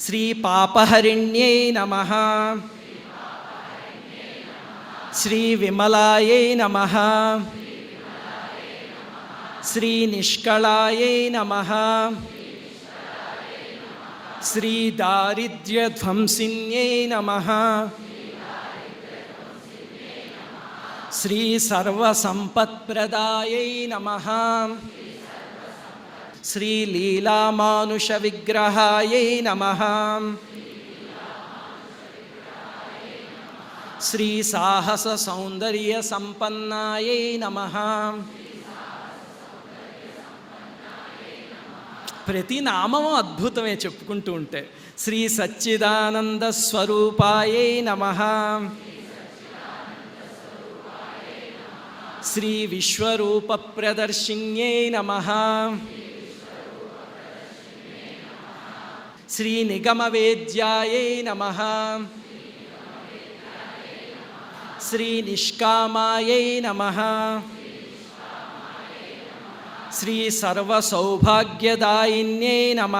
శ్రీపాపహరిణ్యై నమ. శ్రీవిమలాయై నమ. శ్రీనిష్కళాయై నమ. శ్రీదారిద్ర్యధ్వంసిన్యై నమ. శ్రీసర్వసంపత్ప్రదాయై నమ. శ్రీలీలామానుషవిగ్రహాయై నమ. శ్రీసాహససౌందర్యసంపన్నాయై నమ. ప్రతి నామము అద్భుతమే చెప్పుకుంటూ ఉంటే. శ్రీ సచ్చిదానంద స్వరూపాయై నమ. శ్రీ విశ్వరూప ప్రదర్శిన్యై నమ. శ్రీ నిగమవేద్యాయై నమ శ్రీ నిష్కామాయై నమ శ్రీ సర్వసౌభాగ్యదాయిన్యై నమ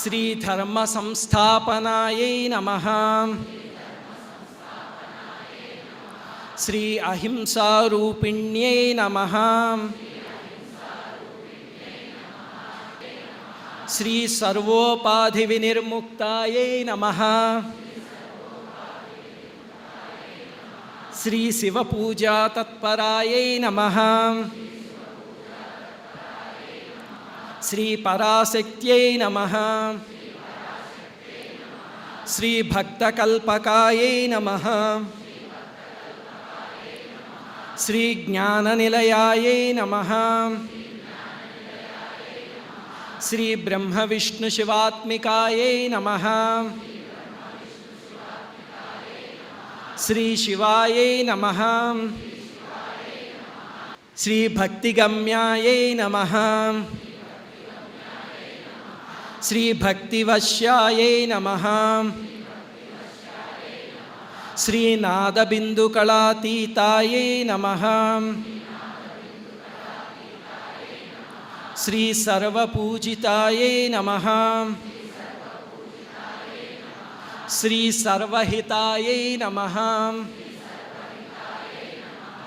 శ్రీ ధర్మ సంస్థాపనాయై నమ శ్రీ అహింసారూపిణ్యై నమ श्री सर्वोपाधि विनिर्मुक्ताये नमः। श्री शिव पूजा तत्पराये नमः। श्री पराशक्त्यै नमः। श्री भक्तकल्पकायै नमः। श्री ज्ञाननिलयाये नमः। श्री ब्रह्म विष्णु शिवात्मिकाय नमः। श्री शिवाय नमः। श्री भक्तिगम्याय नमः। श्री भक्तिवश्याय नमः। श्रीनादबिन्दुकलातीताय नमः। श्री श्रीसर्वपूजितायै नमः। श्री श्रीसर्वहितायै नमः।